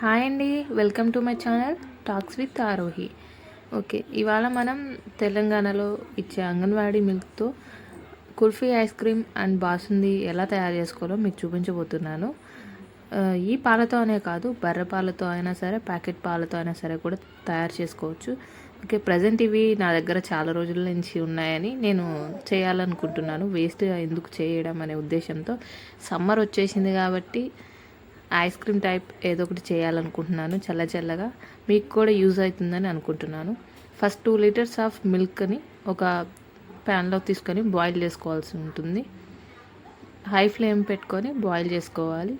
Hi అండి welcome to my channel talks with Arohi. Okay ఇవాళ మనం తెలంగాణలో ఇచ్చే anganwadi మిల్క్తో kulfi ice cream and basundi ఎలా తయారు చేసుకోవాలో మీకు చూపించబోతున్నాను. ఈ పాలతో అనే కాదు బర్రె పాలతో అయినా సరే ప్యాకెట్ పాలతో అయినా సరే కూడా తయారు చేసుకోవచ్చు. ఓకే ప్రజెంట్ ఇవి నా దగ్గర చాలా రోజుల నుంచి ఉన్నాయని నేను చేయాలనుకుంటున్నాను. వేస్ట్ ఎందుకు చేయడం అనే ఉద్దేశంతో సమ్మర్ వచ్చేసింది కాబట్టి ఐస్ క్రీమ్ టైప్ ఏదో ఒకటి చేయాలనుకుంటున్నాను చల్ల చల్లగా. మీకు కూడా యూజ్ అవుతుందని అనుకుంటున్నాను. ఫస్ట్ టూ లీటర్స్ ఆఫ్ మిల్క్ని ఒక ప్యాన్లో తీసుకొని బాయిల్ చేసుకోవాల్సి ఉంటుంది. హై ఫ్లేమ్ పెట్టుకొని బాయిల్ చేసుకోవాలి.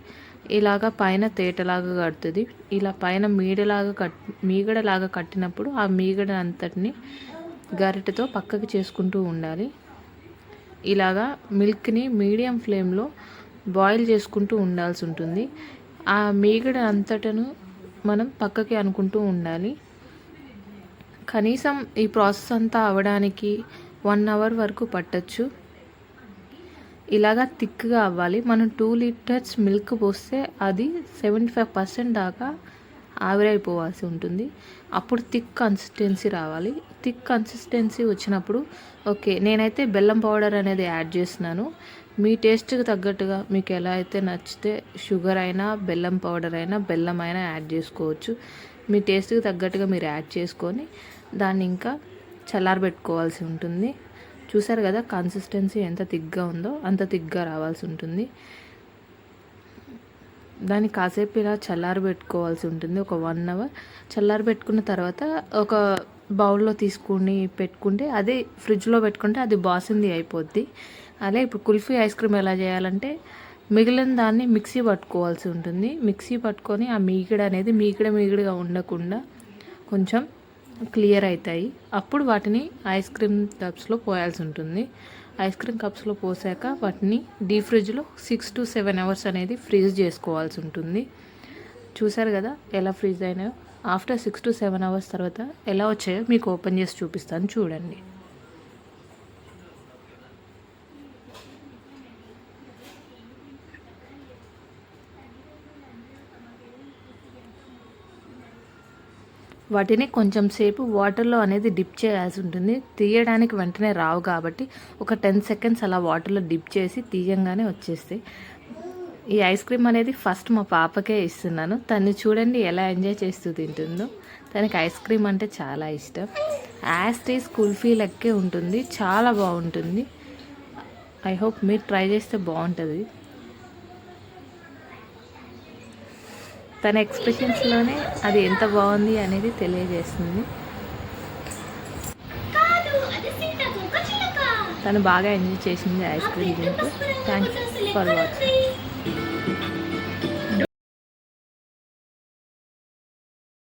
ఇలాగా పైన తేటలాగా కడుతుంది. ఇలా పైన మీడలాగా కట్ మీగడలాగా కట్టినప్పుడు ఆ మీగడ అంతటిని గరిటెతో పక్కకి చేసుకుంటూ ఉండాలి. ఇలాగా మిల్క్ని మీడియం ఫ్లేమ్లో బాయిల్ చేసుకుంటూ ఉండాల్సి ఉంటుంది. ఆ మీగడ అంతటను మనం పక్కకి అనుకుంటూ ఉండాలి. కనీసం ఈ ప్రాసెస్ అంతా అవ్వడానికి వన్ అవర్ వరకు పట్టచ్చు. ఇలాగా థిక్గా అవ్వాలి. మనం టూ లీటర్స్ మిల్క్ పోస్తే అది సెవెంటీ ఫైవ్ పర్సెంట్ దాకా ఆవిరైపోవాల్సి ఉంటుంది. అప్పుడు థిక్ కన్సిస్టెన్సీ రావాలి. థిక్ కన్సిస్టెన్సీ వచ్చినప్పుడు ఓకే నేనైతే బెల్లం పౌడర్ అనేది యాడ్ చేసినాను మీ టేస్ట్కి తగ్గట్టుగా మీకు ఎలా అయితే నచ్చితే షుగర్ అయినా బెల్లం పౌడర్ అయినా బెల్లం అయినా యాడ్ చేసుకోవచ్చు. మీ టేస్ట్కి తగ్గట్టుగా మీరు యాడ్ చేసుకొని దాన్ని ఇంకా చల్లారబెట్టుకోవాల్సి ఉంటుంది. చూసారు కదా కన్సిస్టెన్సీ ఎంత థిక్గా ఉందో అంత థిక్గా రావాల్సి ఉంటుంది. దాన్ని కాసేపు ఇలా చల్లారబెట్టుకోవాల్సి ఉంటుంది. ఒక వన్ అవర్ చల్లారబెట్టుకున్న తర్వాత ఒక బౌల్లో తీసుకుని పెట్టుకుంటే అదే ఫ్రిడ్జ్లో పెట్టుకుంటే అది బాసింది అయిపోద్ది. అలా ఇప్పుడు కుల్ఫీ ఐస్ క్రీమ్ ఎలా చేయాలంటే మిగిలిన దాన్ని మిక్సీ పట్టుకోవాల్సి ఉంటుంది. మిక్సీ పట్టుకొని ఆ మీగడ అనేది మీగడ మీగడగా ఉండకుండా కొంచెం క్లియర్ అవుతాయి అప్పుడు వాటిని ఐస్ క్రీమ్ కప్స్లో పోయాల్సి ఉంటుంది. ఐస్ క్రీమ్ కప్స్లో పోసాక వాటిని డీ ఫ్రిడ్జ్లో సిక్స్ టు సెవెన్ అవర్స్ అనేది ఫ్రీజ్ చేసుకోవాల్సి ఉంటుంది. చూసారు కదా ఎలా freeze అయినాయో? After six to seven hours తర్వాత ఎలా వచ్చాయో మీకు ఓపెన్ చేసి చూపిస్తాను. చూడండి. వాటిని కొంచెం సేపు వాటర్లో అనేది డిప్ చేయాల్సి ఉంటుంది. తీయడానికి వెంటనే రావు కాబట్టి ఒక టెన్ సెకండ్స్ అలా వాటర్లో డిప్ చేసి తీయంగానే వచ్చేస్తాయి. ఈ ఐస్ క్రీమ్ అనేది ఫస్ట్ మా పాపకే ఇస్తున్నాను. తను చూడండి ఎలా ఎంజాయ్ చేస్తూ తింటుందో. తనకి ఐస్ క్రీమ్ అంటే చాలా ఇష్టం. యాస్టీస్ కుల్ఫీ లెక్కే ఉంటుంది. చాలా బాగుంటుంది. ఐ హోప్ మీరు ట్రై చేస్తే బాగుంటుంది. తన ఎక్స్ప్రెషన్స్లోనే అది ఎంత బాగుంది అనేది తెలియజేస్తుంది. తను బాగా ఎంజాయ్ చేసింది ఐస్ క్రీమ్ తింటూ. Thanks for watching